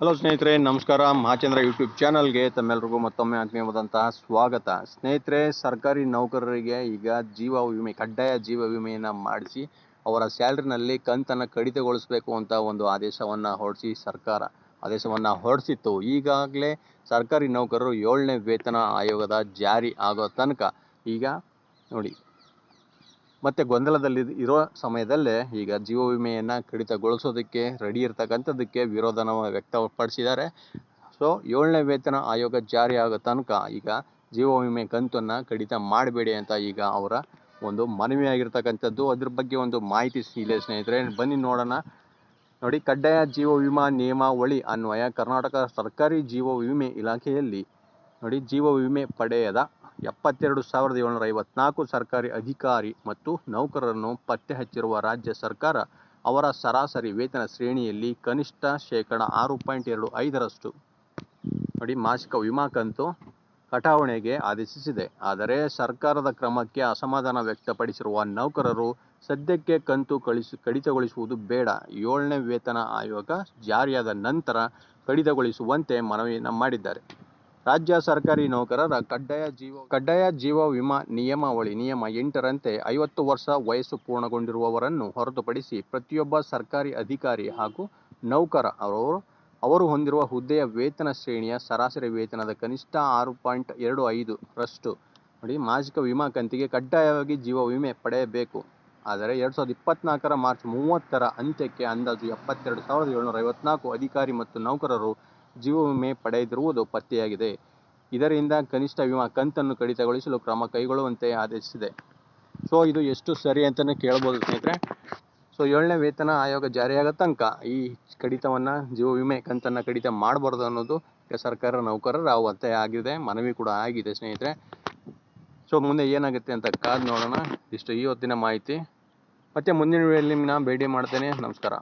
Hello ಸ್ನೇಹಿತರೆ, ನಮಸ್ಕಾರ. Mahachandra YouTube ಚಾನಲ್ಗೆ ತಮ್ಮೆಲ್ಲರಿಗೂ ಮತ್ತೊಮ್ಮೆ ಆತ್ಮೀಯವಾದಂತಹ ಸ್ವಾಗತ. ಸ್ನೇಹಿತರೆ, ಸರ್ಕಾರಿ ನೌಕರರಿಗೆ ಈಗ ಜೀವ ವಿಮೆ, ಕಡ್ಡಾಯ ಜೀವ ವಿಮೆಯನ್ನು ಮಾಡಿಸಿ ಅವರ ಸ್ಯಾಲ್ರಿನಲ್ಲಿ ಕಂತನ್ನು ಕಡಿತಗೊಳಿಸಬೇಕು ಅಂತ ಒಂದು ಆದೇಶವನ್ನು ಹೊರಡಿಸಿ ಸರ್ಕಾರ, ಆದೇಶವನ್ನು ಹೊರಡಿಸಿತ್ತು. ಈಗಾಗಲೇ ಸರ್ಕಾರಿ ನೌಕರರು ಏಳನೇ ವೇತನ ಆಯೋಗದ ಜಾರಿ ಆಗೋ ತನಕ ಈಗ ನೋಡಿ ಮತ್ತೆ ಗೊಂದಲದಲ್ಲಿ ಇರೋ ಸಮಯದಲ್ಲೇ ಈಗ ಜೀವ ವಿಮೆಯನ್ನು ಕಡಿತಗೊಳಿಸೋದಕ್ಕೆ ರೆಡಿ ಇರ್ತಕ್ಕಂಥದ್ದಕ್ಕೆ ವಿರೋಧನ ವ್ಯಕ್ತಪಡಿಸಿದ್ದಾರೆ. ಸೊ ಏಳನೇ ವೇತನ ಆಯೋಗ ಜಾರಿ ಆಗೋ ತನಕ ಈಗ ಜೀವ ವಿಮೆ ಕಂತನ್ನು ಕಡಿತ ಮಾಡಬೇಡಿ ಅಂತ ಈಗ ಅವರ ಒಂದು ಮನವಿಯಾಗಿರ್ತಕ್ಕಂಥದ್ದು. ಅದ್ರ ಬಗ್ಗೆ ಒಂದು ಮಾಹಿತಿ ಇಲ್ಲ ಸ್ನೇಹಿತರೆ, ಬನ್ನಿ ನೋಡೋಣ. ನೋಡಿ, ಕಡ್ಡಾಯ ಜೀವ ವಿಮಾ ನಿಯಮಾವಳಿ ಅನ್ವಯ. ಕರ್ನಾಟಕ ಸರ್ಕಾರಿ ಜೀವ ವಿಮೆ ಇಲಾಖೆಯಲ್ಲಿ ನೋಡಿ, ಜೀವ ವಿಮೆ ಪಡೆಯದ ಎಪ್ಪತ್ತೆರಡು ಸಾವಿರದ ಏಳ್ನೂರ ಐವತ್ನಾಲ್ಕು ಸರ್ಕಾರಿ ಅಧಿಕಾರಿ ಮತ್ತು ನೌಕರರನ್ನು ಪತ್ತೆ ಹಚ್ಚಿರುವ ರಾಜ್ಯ ಸರ್ಕಾರ ಅವರ ಸರಾಸರಿ ವೇತನ ಶ್ರೇಣಿಯಲ್ಲಿ ಕನಿಷ್ಠ ಶೇಕಡ ಆರು ಪಾಯಿಂಟ್ ಎರಡು ಐದರಷ್ಟು. ನೋಡಿ, ಮಾಸಿಕ ವಿಮಾ ಕಂತು ಕಟಾವಣೆಗೆ ಆದೇಶಿಸಿದೆ. ಆದರೆ ಸರ್ಕಾರದ ಕ್ರಮಕ್ಕೆ ಅಸಮಾಧಾನ ವ್ಯಕ್ತಪಡಿಸಿರುವ ನೌಕರರು ಸದ್ಯಕ್ಕೆ ಕಂತು ಕಳಿಸಿ, ಕಡಿತಗೊಳಿಸುವುದು ಬೇಡ. ಏಳನೇ ವೇತನ ಆಯೋಗ ಜಾರಿಯಾದ ನಂತರ ಕಡಿತಗೊಳಿಸುವಂತೆ ಮನವಿಯನ್ನು ಮಾಡಿದ್ದಾರೆ. ರಾಜ್ಯ ಸರ್ಕಾರಿ ನೌಕರರ ಕಡ್ಡಾಯ ಜೀವ ಕಡ್ಡಾಯ ಜೀವ ವಿಮಾ ನಿಯಮಾವಳಿ ನಿಯಮ ಎಂಟರಂತೆ ಐವತ್ತು ವರ್ಷ ವಯಸ್ಸು ಪೂರ್ಣಗೊಂಡಿರುವವರನ್ನು ಹೊರತುಪಡಿಸಿ ಪ್ರತಿಯೊಬ್ಬ ಸರ್ಕಾರಿ ಅಧಿಕಾರಿ ಹಾಗೂ ನೌಕರ ಅವರು ಅವರು ಹೊಂದಿರುವ ಹುದ್ದೆಯ ವೇತನ ಶ್ರೇಣಿಯ ಸರಾಸರಿ ವೇತನದ ಕನಿಷ್ಠ ಆರು ಪಾಯಿಂಟ್ ಎರಡು ಐದು ರಷ್ಟು. ನೋಡಿ, ಮಾಸಿಕ ವಿಮಾ ಕಂತಿಗೆ ಕಡ್ಡಾಯವಾಗಿ ಜೀವ ವಿಮೆ ಪಡೆಯಬೇಕು. ಆದರೆ ಎರಡು ಸಾವಿರದ ಇಪ್ಪತ್ನಾಲ್ಕರ ಮಾರ್ಚ್ ಮೂವತ್ತರ ಅಂತ್ಯಕ್ಕೆ ಅಂದಾಜು ಎಪ್ಪತ್ತೆರಡು ಸಾವಿರದ ಏಳ್ನೂರ ಐವತ್ನಾಲ್ಕು ಅಧಿಕಾರಿ ಮತ್ತು ನೌಕರರು ಜೀವ ವಿಮೆ ಪಡೆದಿರುವುದು ಪತ್ತೆಯಾಗಿದೆ. ಇದರಿಂದ ಕನಿಷ್ಠ ವಿಮಾ ಕಂತನ್ನು ಕಡಿತಗೊಳಿಸಲು ಕ್ರಮ ಕೈಗೊಳ್ಳುವಂತೆ ಆದೇಶಿಸಿದೆ. ಸೊ, ಇದು ಎಷ್ಟು ಸರಿ ಅಂತಲೇ ಕೇಳ್ಬೋದು ಸ್ನೇಹಿತರೆ. ಸೊ, ಏಳನೇ ವೇತನ ಆಯೋಗ ಜಾರಿಯಾಗೋ ತನಕ ಈ ಕಡಿತವನ್ನು ಜೀವ ವಿಮೆ ಕಂತನ್ನು ಕಡಿತ ಮಾಡಬಾರ್ದು ಅನ್ನೋದು ಸರ್ಕಾರ ನೌಕರರ ಒತ್ತಾಯ ಆಗಿದೆ, ಮನವಿ ಕೂಡ ಆಗಿದೆ ಸ್ನೇಹಿತರೆ. ಸೊ, ಮುಂದೆ ಏನಾಗುತ್ತೆ ಅಂತ ಕಾದು ನೋಡೋಣ. ಇಷ್ಟು ಈ ಹೊತ್ತಿನ ಮಾಹಿತಿ. ಮತ್ತೆ ಮುಂದಿನ ವೇಳೆಯಲ್ಲಿ ನಾನು ಭೇಟಿ ಮಾಡ್ತೇನೆ. ನಮಸ್ಕಾರ.